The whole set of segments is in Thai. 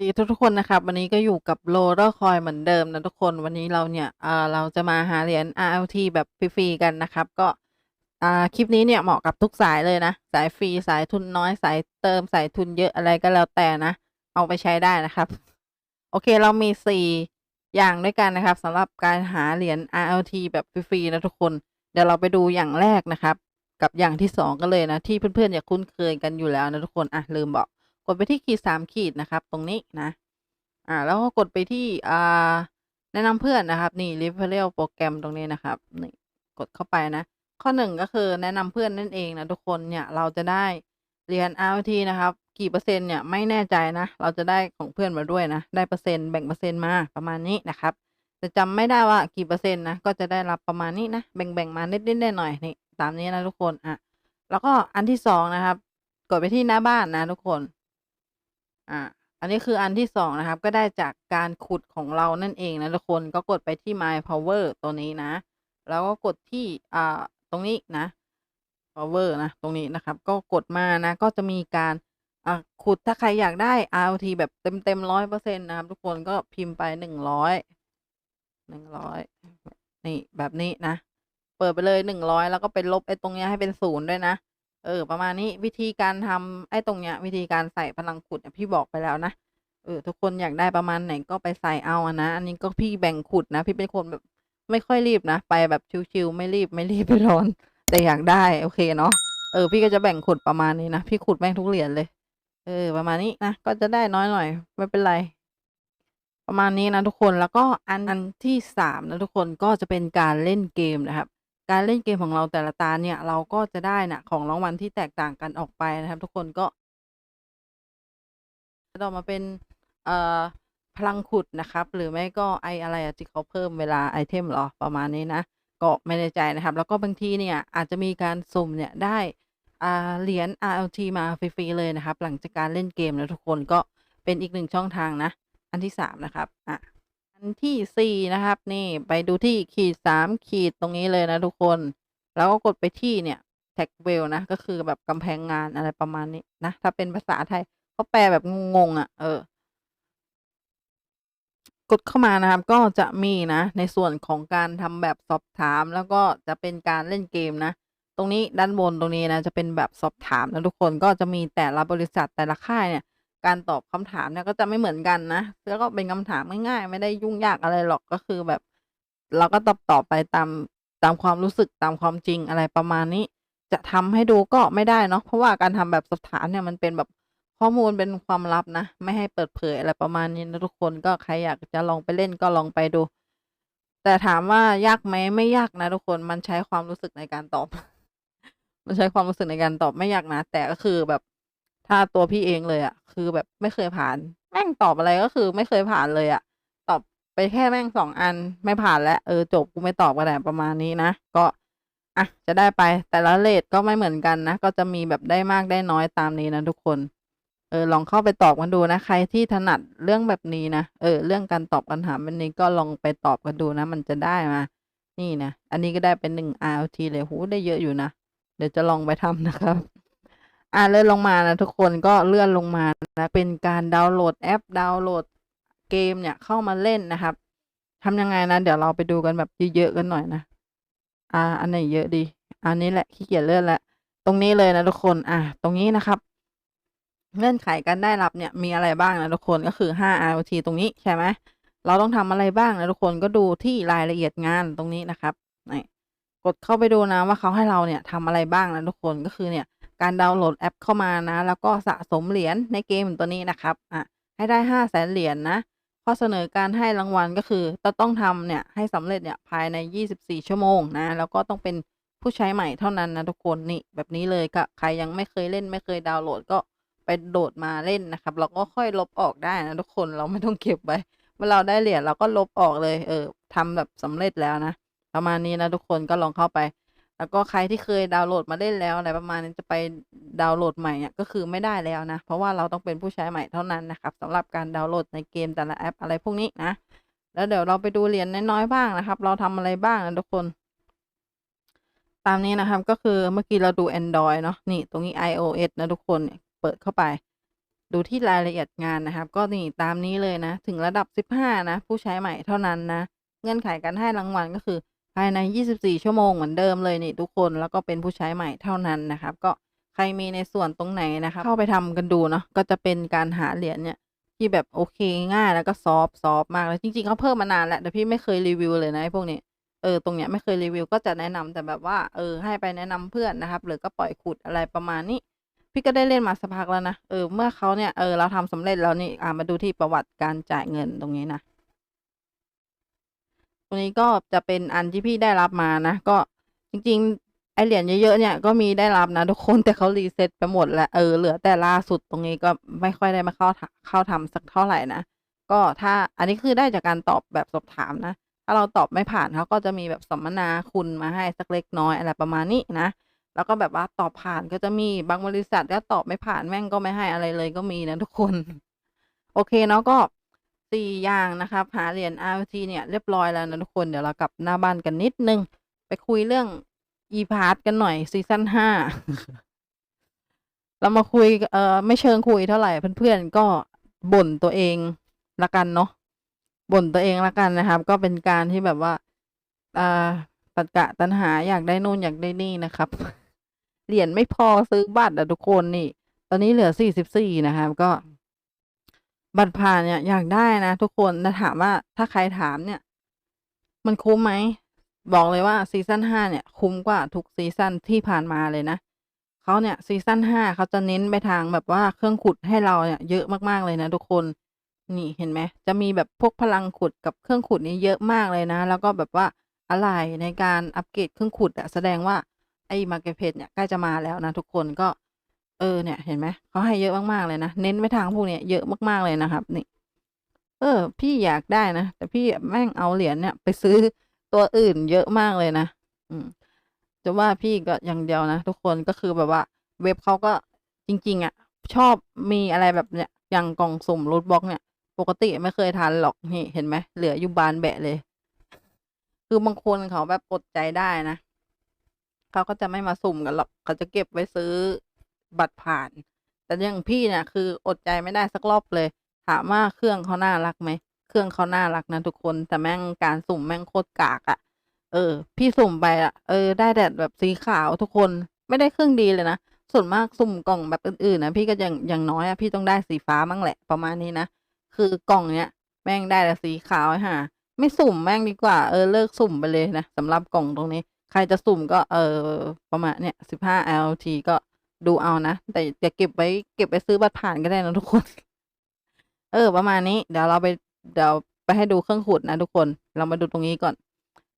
ดีทุกทุกๆคนนะครับ วันนี้ก็อยู่กับโ o ล e r Coin เหมือนเดิมนะทุกคนวันนี้เราเนี่ยเอ่อเราจะมาหาเหรียญ RLT แบบฟรีๆกันนะครับ ก็อ่าคลิปนี้เนี่ยเหมาะกับทุกสายเลยนะ สายฟรีสายทุนน้อยสายเติมสายทุนเยอะอะไรก็แล้วแต่นะ เอาไปใช้ได้นะครับ โอเคเรามีสี่อย่างด้วยกันนะครับสำหรับการหาเหรียญ RLT แบบฟรีๆนะทุกคน เดี๋ยวเราไปดูอย่างแรกนะครับ กับอย่างที่สองกันเลยนะ ที่เพื่อนๆอยากคุ้นเคยกันอยู่แล้วนะทุกคนอะลืมบอก ดไปที่ขีดสามขีดนะครับ ตรงนี้นะ อ่า แล้วก็กดไปที่อ่าแนะนำเพื่อนนะครับ นี่ referral โปรแกรมตรงนี้นะครับนี่กดเข้าไปนะ ข้อหนึ่งก็คือแนะนำเพื่อนนั่นเองนะทุกคนเนี่ยเราจะได้เรียน RT นะครับ กี่เปอร์เซ็นต์เนี่ยไม่แน่ใจนะ เราจะได้ของเพื่อนมาด้วยนะ ได้เปอร์เซ็นต์แบ่งเปอร์เซ็นต์มาประมาณนี้นะครับจะจำไม่ได้ว่ากี่เปอร์เซ็นต์นะก็จะได้รับประมาณนี้นะแบ่งๆมานิดๆหน่อยๆนี่ตามนี้นะทุกคนอะแล้วก็อันที่สองนะครับ กดไปที่หน้าบ้านนะทุกคน อ่าอันนี้คืออันที่สองนะครับ ก็ได้จากการขุดของเรานั่นเองนะทุกคนก็กดไปที่ my power ตัวนี้นะ แล้วก็กดที่อ่าตรงนี้นะ power นะ ตรงนี้นะครับ ก็กดมานะ ก็จะมีการอ่าขุดถ้าใครอยากได้ rt แบบเต็มเต็มร้อยเปอร์เซ็นต์นะครับ ทุกคนก็พิมพ์ไปหนึ่งร้อยหนึ่งร้อยนี่แบบนี้นะ เปิดไปเลยหนึ่งร้อยแล้วก็ไปลบไอ้ตรงเนี้ยให้เป็นศูนย์ด้วยนะ เออ ประมาณนี้วิธีการทำไอ้ตรงเนี้ย วิธีการใส่พลังขุดพี่บอกไปแล้วนะเออทุกคนอยากได้ประมาณไหนก็ไปใส่เอาอะนะอันนี้ก็พี่แบ่งขุดนะ พี่เป็นคนแบบไม่ค่อยรีบนะ ไปแบบชิวๆไม่รีบไม่รีบไม่ร้อน แต่อยากได้โอเคเนาะเออ พี่ก็จะแบ่งขุดประมาณนี้นะพี่ขุดแม่งทุกเหรียญเลย เออ ประมาณนี้นะก็จะได้น้อยหน่อย ไม่เป็นไร ประมาณนี้นะทุกคนแล้วก็อันอันที่สามนะทุกคนก็จะเป็นการเล่นเกมนะครับ การเล่นเกมของเราแต่ละตาเนี่ย เราก็จะได้นะของรางวัลที่แตกต่างกันออกไปนะครับ ทุกคนก็จะออกมาเป็นเอ่อพลังขุดนะครับ หรือไม่ก็ไออะไรอะที่เขาเพิ่มเวลาไอเทมหรอประมาณนี้นะก็ไม่แน่ใจนะครับ แล้วก็บางทีเนี่ยอาจจะมีการสุ่มเนี่ยได้เหรียญ RLT มาฟรีๆเลยนะครับ หลังจากการเล่นเกมนะทุกคนก็เป็นอีกหนึ่งช่องทางนะ อันที่สามนะครับอะ อันที่สี่นะครับ นี่ไปดูที่ขีดสามขีดตรงนี้เลยนะทุกคน แล้วก็กดไปที่เนี่ยแท็กเวลนะ ก็คือแบบกำแพงงานอะไรประมาณนี้นะ ถ้าเป็นภาษาไทยเขาแปลแบบงงๆอะ เออ กดเข้ามานะครับ ก็จะมีนะ ในส่วนของการทำแบบสอบถาม แล้วก็จะเป็นการเล่นเกมนะตรงนี้ด้านบนตรงนี้นะจะเป็นแบบสอบถามนะทุกคนก็จะมีแต่ละบริษัทแต่ละค่ายเนี่ย การตอบคำถามเนี่ยก็จะไม่เหมือนกันนะแล้วก็เป็นคำถามง่ายๆ ไม่ได้ยุ่งยากอะไรหรอกก็คือแบบ เราก็ตอบตอบไปตามตามความรู้สึกตามความจริงอะไรประมาณนี้ จะทำให้ดูก็ไม่ได้เนาะเพราะว่าการทำแบบสอบถามเนี่ยมันเป็นแบบข้อมูลเป็นความลับนะ ไม่ให้เปิดเผยอะไรประมาณนี้นะทุกคนก็ใครอยากจะลองไปเล่นก็ลองไปดู แต่ถามว่ายากไหมไม่ยากนะทุกคนมันใช้ความรู้สึกในการตอบ มันใช้ความรู้สึกในการตอบไม่ยากนะ แต่ก็คือแบบ ถ้าตัวพี่เองเลยอะคือแบบไม่เคยผ่าน แม่งตอบอะไรก็คือไม่เคยผ่านเลยอะตอบไปแค่แม่งสองอันไม่ผ่านแล้วเออจบกูไม่ตอบก็ได้ประมาณนี้นะก็อะจะได้ไปแต่ละเลทก็ไม่เหมือนกันนะ ก็จะมีแบบได้มากได้น้อยตามนี้นะทุกคน เออลองเข้าไปตอบกันดูนะ ใครที่ถนัดเรื่องแบบนี้นะเออ เรื่องการตอบคำถามแบบนี้ก็ลองไปตอบกันดูนะ มันจะได้มา นี่นะอันนี้ก็ได้เป็นหนึ่ง RLT เลยหูได้เยอะอยู่นะเดี๋ยวจะลองไปทำนะครับ อ่าเลื่อนลงมานะทุกคนก็เลื่อนลงมานะเป็นการดาวน์โหลดแอปดาวน์โหลดเกมเนี่ยเข้ามาเล่นนะครับทำยังไงนะ เดี๋ยวเราไปดูกันแบบเยอะๆกันหน่อยนะอ่า อันไหนเยอะดี อันนี้แหละขี้เกียจเลื่อนแล้วตรงนี้เลยนะทุกคน อ่าตรงนี้นะครับ เงื่อนไขการได้รับเนี่ยมีอะไรบ้างนะทุกคนก็คือ5 RLT ตรงนี้ใช่ไหมเราต้องทำอะไรบ้างนะทุกคนก็ดูที่รายละเอียดงานตรงนี้นะครับกดเข้าไปดูนะว่าเขาให้เราเนี่ยทำอะไรบ้างนะทุกคนก็คือเนี่ย การดาวน์โหลดแอปเข้ามานะ แล้วก็สะสมเหรียญในเกมตัวนี้นะครับอะให้ได้ห้าแสนเหรียญนะข้อเสนอการให้รางวัลก็คือต้องทำเนี่ยให้สำเร็จเนี่ยภายใน 24 ชั่วโมงนะ แล้วก็ต้องเป็นผู้ใช้ใหม่เท่านั้นนะทุกคนนี่แบบนี้เลยก็ใครยังไม่เคยเล่นไม่เคยดาวน์โหลดก็ไปโหลดมาเล่นนะครับ เราก็ค่อยลบออกได้นะทุกคนเราไม่ต้องเก็บไว้เมื่อเราได้เหรียญเราก็ลบออกเลย เออทำแบบสำเร็จแล้วนะ ประมาณนี้นะทุกคนก็ลองเข้าไป แล้วก็ใครที่เคยดาวน์โหลดมาเล่นแล้วอะไรประมาณนี้จะไปดาวน์โหลดใหม่เนี่ยก็คือไม่ได้แล้วนะ เพราะว่าเราต้องเป็นผู้ใช้ใหม่เท่านั้นนะครับสำหรับการดาวน์โหลดในเกมแต่ละแอปอะไรพวกนี้นะ แล้วเดี๋ยวเราไปดูเหรียญน้อยๆบ้างนะครับ เราทำอะไรบ้างนะทุกคน ตามนี้นะครับก็คือเมื่อกี้เราดู Android เนาะนี่ตรงนี้ iOS นะทุกคนเนี่ยเปิดเข้าไป ดูที่รายละเอียดงานนะครับ ก็นี่ตามนี้เลยนะ ถึงระดับ 15 นะ ผู้ใช้ใหม่เท่านั้นนะ เงื่อนไขการให้รางวัลก็คือ ภายใน 24 ชั่วโมงเหมือนเดิมเลยนี่ทุกคนแล้วก็เป็นผู้ใช้ใหม่เท่านั้นนะครับ ก็ใครมีในส่วนตรงไหนนะครับเข้าไปทำกันดูเนาะก็จะเป็นการหาเหรียญเนี่ยที่แบบโอเคง่ายแล้วก็ซอฟต์ซอฟมากเลยจริงๆเขาเพิ่มมานานแล้วแต่พี่ไม่เคยรีวิวเลยนะพวกนี้เออตรงเนี้ยไม่เคยรีวิวก็จะแนะนำแต่แบบว่าเออให้ไปแนะนำเพื่อนนะครับ หรือก็ปล่อยขุดอะไรประมาณนี้ พี่ก็ได้เล่นมาสักพักแล้วนะเออเมื่อเขาเนี่ยเออเราทำสำเร็จแล้วนี่อ่ามาดูที่ประวัติการจ่ายเงินตรงนี้นะ ตรงนี้ก็จะเป็นอันที่พี่ได้รับมานะ ก็จริงๆ ไอเหรียญเยอะๆเนี่ยก็มีได้รับนะทุกคนแต่เขารีเซ็ตไปหมดแล้วเออเหลือแต่ล่าสุดตรงนี้ก็ไม่ค่อยได้มาเข้าเข้าทำสักเท่าไหร่นะก็ถ้าอันนี้คือได้จากการตอบแบบสอบถามนะถ้าเราตอบไม่ผ่านเขาก็จะมีแบบสัมมนาคุณมาให้สักเล็กน้อยอะไรประมาณนี้นะแล้วก็แบบว่าตอบผ่านก็จะมีบางบริษัทก็ตอบไม่ผ่านแม่งก็ไม่ให้อะไรเลยก็มีนะทุกคน โอเคเนาะก็ 4อย่างนะครับ หาเหรียญ RT เนี่ยเรียบร้อยแล้วนะทุกคนเดี๋ยวเรากลับหน้าบ้านกันนิดนึง ไปคุยเรื่อง e-pass กันหน่อยซีซั่น5เรามาคุยเอ่อไม่เชิงคุยเท่าไหร่เพื่อนๆก็บ่นตัวเองละกันเนาะบ่นตัวเองละกันนะครับ ก็เป็นการที่แบบว่าอ่าตัดกะตัณหาอยากได้นู่นอยากได้นี่นะครับ เหรียญไม่พอซื้อบัตรอะทุกคนนี่ ตอนนี้เหลือ44นะครับก็ บัตรผ่านเนี่ยอยากได้นะทุกคนแต่ถามว่าถ้าใครถามเนี่ย มันคุ้มไหม บอกเลยว่าซีซั่น5เนี่ย คุ้มกว่าทุกซีซั่นที่ผ่านมาเลยนะเขาเนี่ยซีซั่น5เขาจะเน้นไปทางแบบว่าเครื่องขุดให้เราเนี่ยเยอะมากๆเลยนะทุกคนนี่เห็นไหมจะมีแบบพวกพลังขุดกับเครื่องขุดนี้เยอะมากเลยนะ แล้วก็แบบว่าอะไรในการอัปเกรดเครื่องขุดอะแสดงว่าไอ้ Marketplace เนี่ยใกล้จะมาแล้วนะทุกคนก็ เออเนี่ยเห็นไหมเขาให้เยอะมากๆเลยนะเน้นไปทางพวกเนี้ยเยอะมากๆเลยนะครับ นี่ เออ พี่อยากได้นะแต่พี่แม่งเอาเหรียญเนี่ย ไปซื้อตัวอื่นเยอะมากเลยนะอืมจะว่าพี่ก็อย่างเดียวนะทุกคนก็คือแบบว่า เว็บเขาก็จริง ๆอะชอบมีอะไรแบบเนี้ยอย่างกล่องสุ่ม Loot Box เนี่ย ปกติไม่เคยทันหรอกนี่เห็นไหมเหลืออยู่บานแบะเลย คือบางคนเขาแบบอดใจได้นะเขาก็จะไม่มาสุ่มกันหรอกเขาจะเก็บไว้ซื้อ บัตรผ่าน แต่อย่างพี่เนี่ยคืออดใจไม่ได้สักรอบเลย ถามว่าเครื่องเขาน่ารักไหม เครื่องเขาน่ารักนะทุกคน แต่แม่งการสุ่มแม่งโคตรกากอะเออ พี่สุ่มไปอะเออ ได้แต่แบบสีขาวทุกคน ไม่ได้เครื่องดีเลยนะ ส่วนมากสุ่มกล่องแบบอื่นๆนะพี่ก็อย่างอย่างน้อยอะพี่ต้องได้สีฟ้ามั่งแหละประมาณนี้นะ คือกล่องเนี้ยแม่งได้แต่สีขาวไอ้ห่าไม่สุ่มแม่งดีกว่า เออเลิกสุ่มไปเลยนะสำหรับกล่องตรงนี้ ใครจะสุ่มก็เออประมาณเนี่ย15 LT ก็ ดูเอานะ แต่อย่าเก็บไว้เก็บไว้ซื้อบัตรผ่านก็ได้นะทุกคน เออ ประมาณนี้ เดี๋ยวเราไปเดี๋ยวไปให้ดูเครื่องขุดนะทุกคน เรามาดูตรงนี้ก่อน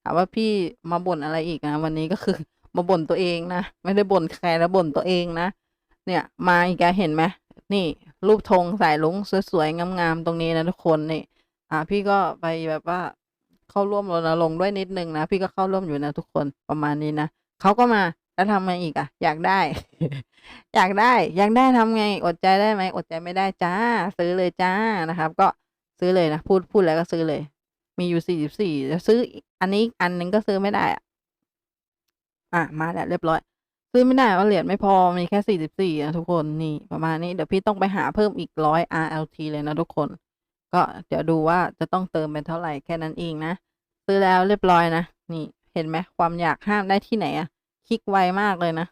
ถามว่าพี่มาบ่นอะไรอีกนะวันนี้ก็คือ มาบ่นตัวเองนะไม่ได้บ่นใครนะบ่นตัวเองนะเนี่ยมาอีกแล้วเห็นไหมนี่ รูปธงสายรุ้งสวยๆงามๆตรงนี้นะทุกคนนี่อ่าพี่ก็ไปแบบว่าเข้าร่วมรณรงค์ด้วยนิดนึงนะพี่ก็เข้าร่วมอยู่นะทุกคนประมาณนี้นะเขาก็มา แล้วทำไงอีกอะอยากได้ อยากได้ อยากได้ทำไง อดใจได้ไหมอดใจไม่ได้จ้ะซื้อเลยจ้ะนะครับ ก็ซื้อเลยนะพูดพูดแล้วก็ซื้อเลย มีอยู่44จะซื้ออันนี้อันหนึ่งก็ซื้อไม่ได้อะอามาแล้วเรียบร้อย ซื้อไม่ได้เพราะเหรียญไม่พอมีแค่44นะทุกคนนี่ประมาณนี้เดี๋ยวพี่ต้องไปหาเพิ่มอีก100 RLT เลยนะทุกคน ก็เดี๋ยวดูว่าจะต้องเติมเป็นเท่าไหร่แค่นั้นเองนะซื้อแล้วเรียบร้อยนะนี่เห็นไหมความอยากห้ามได้ที่ไหนอะ ลิกไวมากเลยนะ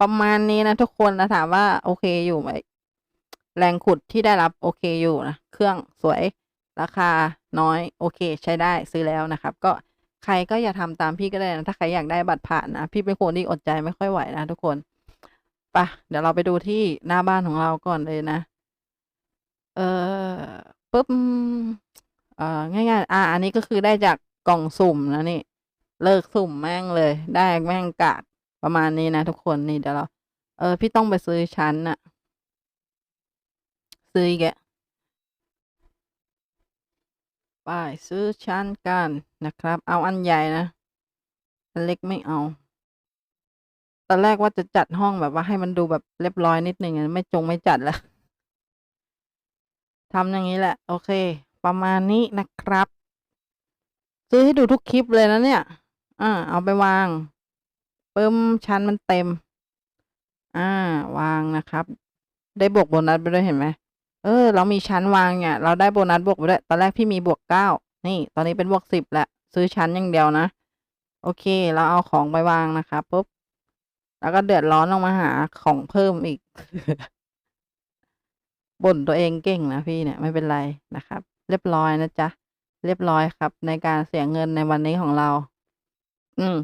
ประมาณนี้นะทุกคนแล้วถามว่าโอเคอยู่ไหมแรงขุดที่ได้รับโอเคอยู่นะ เครื่องสวยราคาน้อยโอเค ใช้ได้ซื้อแล้วนะครับ ก็ใครก็อย่าทำตามพี่ก็ได้นะ ถ้าใครอยากได้บัตรผ่านนะ พี่เป็นคนที่อดใจไม่ค่อยไหวนะทุกคนไปเดี๋ยวเราไปดูที่หน้าบ้านของเราก่อนเลยนะ เออปึ๊บเอ่อง่ายๆ อ่า อันนี้ก็คือได้จากกล่องสุ่มนะนี่ เลิกสุ่มแม่งเลย ได้แม่งกากประมาณนี้นะทุกคนนี่เดี๋ยวเรา เออ พี่ต้องไปซื้อชั้นน่ะ ซื้ออีกไปซื้อชั้นกันนะครับ เอาอันใหญ่นะอันเล็กไม่เอาตอนแรกว่าจะจัดห้องแบบว่าให้มันดูแบบเรียบร้อยนิดหนึ่งไม่จงไม่จัดแล้วทำอย่างงี้แหละ โอเค ประมาณนี้นะครับ ซื้อให้ดูทุกคลิปเลยนะเนี่ย อ่า เอาไปวางปึ้มชั้นมันเต็ม อ่า วางนะครับ ได้บวกโบนัสไปด้วยเห็นไหมเออ เรามีชั้นวางเนี่ย เราได้โบนัสบวกไปด้วย ตอนแรกพี่มีบวกเก้านี่ ตอนนี้เป็นบวกสิบแหล้วซื้อชั้นอย่างเดียวนะ โอเค เราเอาของไปวางนะคะปุ๊บ แล้วก็เดือดร้อนลงมาหาของเพิ่มอีก บ่นตัวเองเก่งนะพี่เนี่ย ไม่เป็นไรนะครับ เรียบร้อยนะจ๊ะ เรียบร้อยครับ ในการเสียเงินในวันนี้ของเรา อืม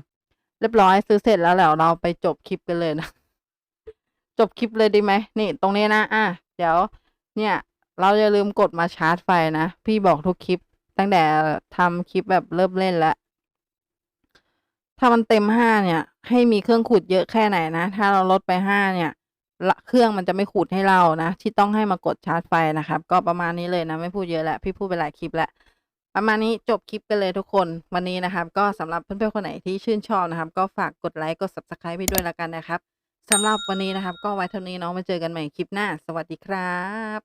เรียบร้อยซื้อเสร็จแล้วแล้วเราไปจบคลิปกันเลยนะ จบคลิปเลยดีไหมนี่ ตรงนี้นะอะเดี๋ยว เนี่ย เราอย่าลืมกดมาชาร์จไฟนะ พี่บอกทุกคลิป ตั้งแต่ทำคลิปแบบเริ่มเล่นแล้วถ้ามันเต็มห้าเนี่ย ให้มีเครื่องขูดเยอะแค่ไหนนะ ถ้าเราลดไปห้าเนี่ยเครื่องมันจะไม่ขูดให้เรานะ ที่ต้องให้มากดชาร์จไฟนะครับ ก็ประมาณนี้เลยนะ ไม่พูดเยอะแล้วพี่พูดไปหลายคลิปแล้ว ประมาณนี้จบคลิปกันเลยทุกคนวันนี้นะครับ ก็สำหรับเพื่อนๆคนไหนที่ชื่นชอบนะครับ ก็ฝากกดไลค์กด subscribe ไปด้วยแล้วกันนะครับสำหรับวันนี้นะครับ ก็ไว้เท่านี้เนาะมาเจอกันใหม่คลิปหน้า สวัสดีครับ